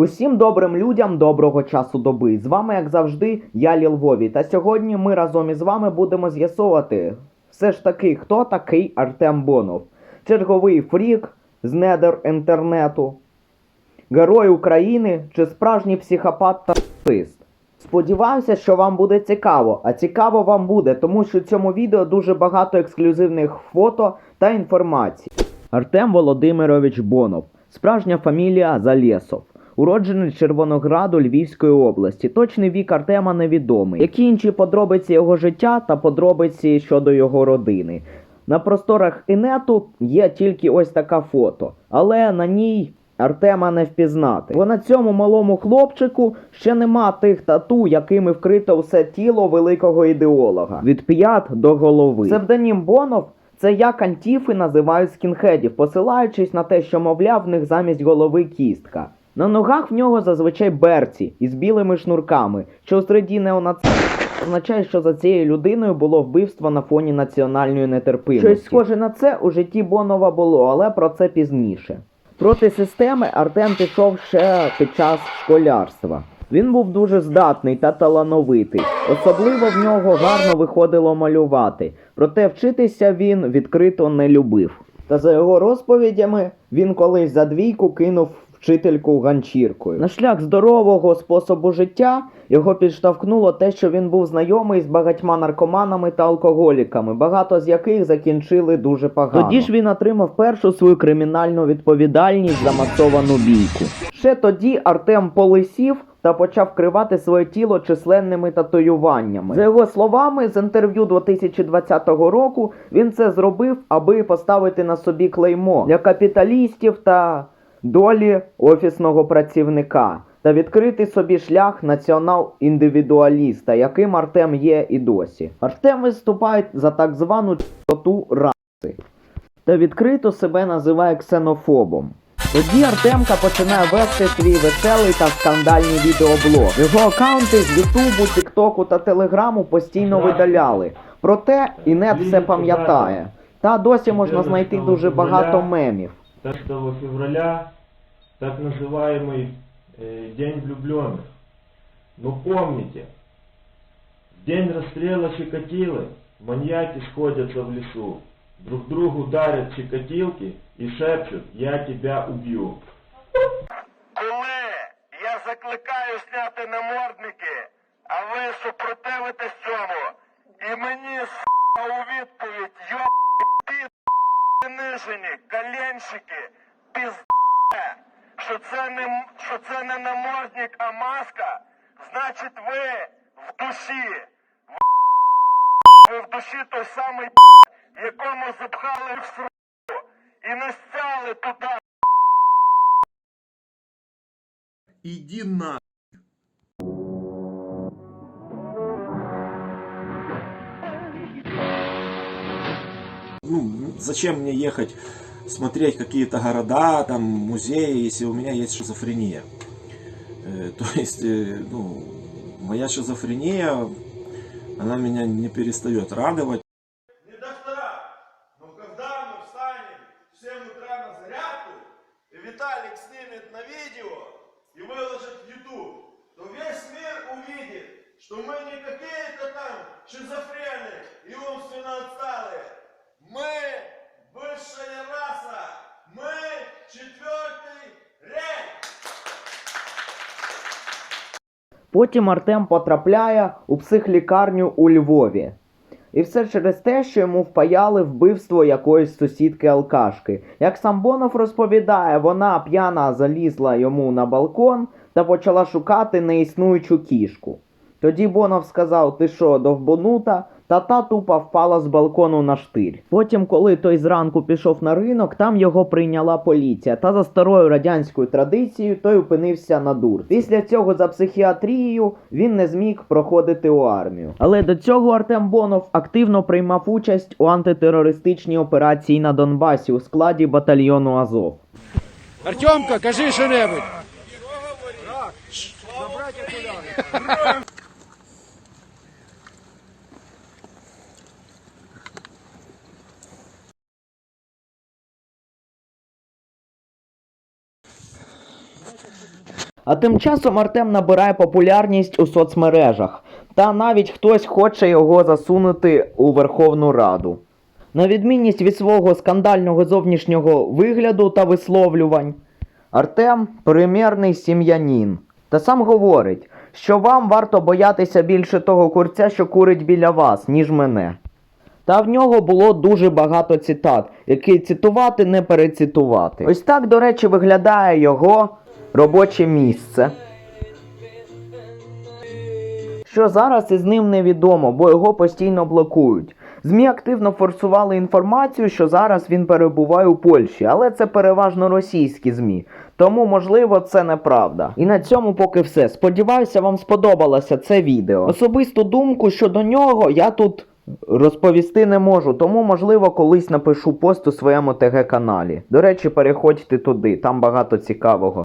Усім добрим людям доброго часу доби. З вами, як завжди, я Ліл Вові. Та сьогодні ми разом із вами будемо з'ясовувати все ж таки, хто такий Артем Бонов. Черговий фрік з недер інтернету, герой України чи справжній психопат та расист. Сподіваюся, що вам буде цікаво, а цікаво вам буде, тому що в цьому відео дуже багато ексклюзивних фото та інформації. Артем Володимирович Бонов, справжня фамілія Залєсов. Уроджений Червонограду Львівської області. Точний вік Артема невідомий. Які інші подробиці його життя та подробиці щодо його родини. На просторах інету є тільки ось така фото, але на ній Артема не впізнати. Бо на цьому малому хлопчику ще нема тих тату, якими вкрито все тіло великого ідеолога. Від п'ят до голови. Псевдонім Бонов це як антіфи називають скінхедів, посилаючись на те, що, мовляв, в них замість голови кістка. На ногах в нього зазвичай берці із білими шнурками, що у середі неонацистів означає, що за цією людиною було вбивство на фоні національної нетерпимості. Щось схоже на це у житті Бонова було, але про це пізніше. Проти системи Артем пішов ще під час школярства. Він був дуже здатний та талановитий. Особливо в нього гарно виходило малювати. Проте вчитися він відкрито не любив. Та за його розповідями він колись за двійку кинув вчительку ганчіркою. На шлях здорового способу життя його підштовхнуло те, що він був знайомий з багатьма наркоманами та алкоголіками, багато з яких закінчили дуже погано. Тоді ж він отримав першу свою кримінальну відповідальність за масовану бійку. Ще тоді Артем полисів та почав вкривати своє тіло численними татуюваннями. За його словами, з інтерв'ю 2020 року він це зробив, аби поставити на собі клеймо для капіталістів та долі офісного працівника та відкрити собі шлях націонал-індивідуаліста, яким Артем є і досі. Артем виступає за так звану чистоту раси та відкрито себе називає ксенофобом. Тоді Артемка починає вести свій веселий та скандальний відеоблог. Його аккаунти з Ютубу, Тіктоку та Телеграму постійно видаляли. Проте Інет все пам'ятає. Та досі можна знайти дуже багато мемів. 6 февраля, так называемый э, День влюбленных. Но помните, в день расстрела Чикатилы маньяки сходятся в лесу, друг другу дарят чикатилки и шепчут «Я тебя убью». Коли я закликаю зняти намордники, а ви супротивитесь цьому, і мені с**а, у відповідь йобані під нижені, коленщики, пізде, що це не що це не намордник, а маска, значить ви в душі. Ви в душі той самий якому запхали в сраку і настяли туди. Иди на. Ну, зачем мне ехать смотреть какие-то города, там, музеи, если у меня есть шизофрения? Э, то есть, э, ну, моя шизофрения, она меня не перестает радовать. Не доктора, но когда мы встанем в 7 утра на зарядку, и Виталик снимет на видео и выложит в YouTube, то весь мир увидит, что мы не какие-то там шизофрены и умственно отсталые. Мы высшая раса. Мы четвертый рейх. Потім Артем потрапляє у психлікарню у Львові. І все через те, що йому впаяли вбивство якоїсь сусідки алкашки. Як сам Бонов розповідає, вона п'яна залізла йому на балкон та почала шукати неіснуючу кішку. Тоді Бонов сказав: Ти що, довбонута? Та та тупо впала з балкону на штирь. Потім, коли той зранку пішов на ринок, там його прийняла поліція. Та за старою радянською традицією той опинився на дур. Після цього за психіатрією він не зміг проходити у армію. Але до цього Артем Бонов активно приймав участь у антитерористичній операції на Донбасі у складі батальйону Азов. Артемка, кажи що-небудь. А тим часом Артем набирає популярність у соцмережах, та навіть хтось хоче його засунути у Верховну Раду. На відмінність від свого скандального зовнішнього вигляду та висловлювань, Артем примірний сім'янін. Та сам говорить, що вам варто боятися більше того курця, що курить біля вас, ніж мене. Та в нього було дуже багато цитат, які цитувати не перецитувати. Ось так, до речі, виглядає його робоче місце. Що зараз із ним невідомо, бо його постійно блокують. ЗМІ активно форсували інформацію, що зараз він перебуває у Польщі, але це переважно російські ЗМІ. Тому, можливо, це неправда. І на цьому поки все. Сподіваюся, вам сподобалося це відео. Особисту думку щодо нього я тут розповісти не можу, тому, можливо, колись напишу пост у своєму ТГ каналі. До речі, переходьте туди, там багато цікавого.